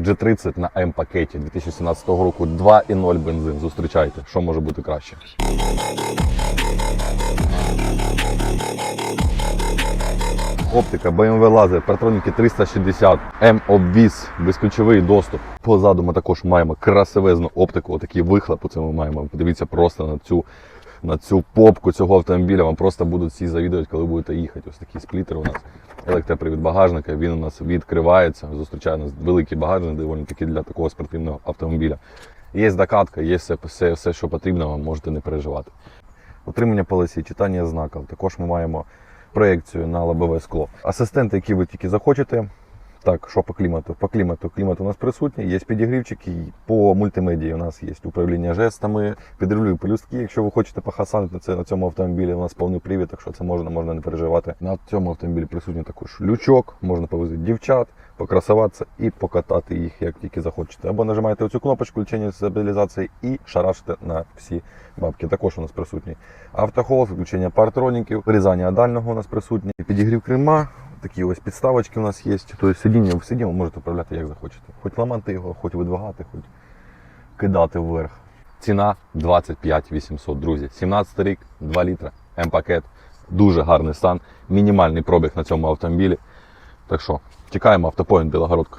G30 на М-пакеті 2017 року 2,0 бензин. Зустрічайте, що може бути краще. Оптика, BMW лазер, партроніки 360, М-обвіз, безключовий доступ. Позаду ми також маємо красивезну оптику, отакий вихлоп. Це ми маємо. Подивіться просто на цю, на цю попку цього автомобіля. Вам просто будуть всі завідувати, коли будете їхати. Ось такий сплітер у нас. Електропривід багажника, він у нас відкривається. Зустрічає нас великий багажник, доволі таки для такого спортивного автомобіля. Є докатка, є все, все, все, що потрібно, вам можете не переживати. Утримання полосі, читання знаків. Також ми маємо проекцію на лобове скло. Асистенти, які ви тільки захочете. Так, що по клімату? По клімату клімат у нас присутній, є підігрівчики. По мультимедії у нас є управління жестами, підрулюю пелюстки. Якщо ви хочете похасанити це на цьому автомобілі, у нас повний привід, так що це можна, можна не переживати. На цьому автомобілі присутній також лючок, можна повезти дівчат, покрасуватися і покатати їх, як тільки захочете. Або нажимаєте оцю кнопочку включення стабілізації і шарашите на всі бабки. Також у нас присутній автохолд, включення партроніків, вирізання дального у нас присутнє, підігрів крема. Такі ось підставочки у нас є. Тобто сидіння в сидіння можете управляти як захочете. Хоч ламати його, хоч видвигати, хоч кидати вверх. Ціна 25 800, друзі. 17 рік, 2 літра, М-пакет. Дуже гарний стан, мінімальний пробіг на цьому автомобілі. Так що, чекаємо автопоїнт Білогородка.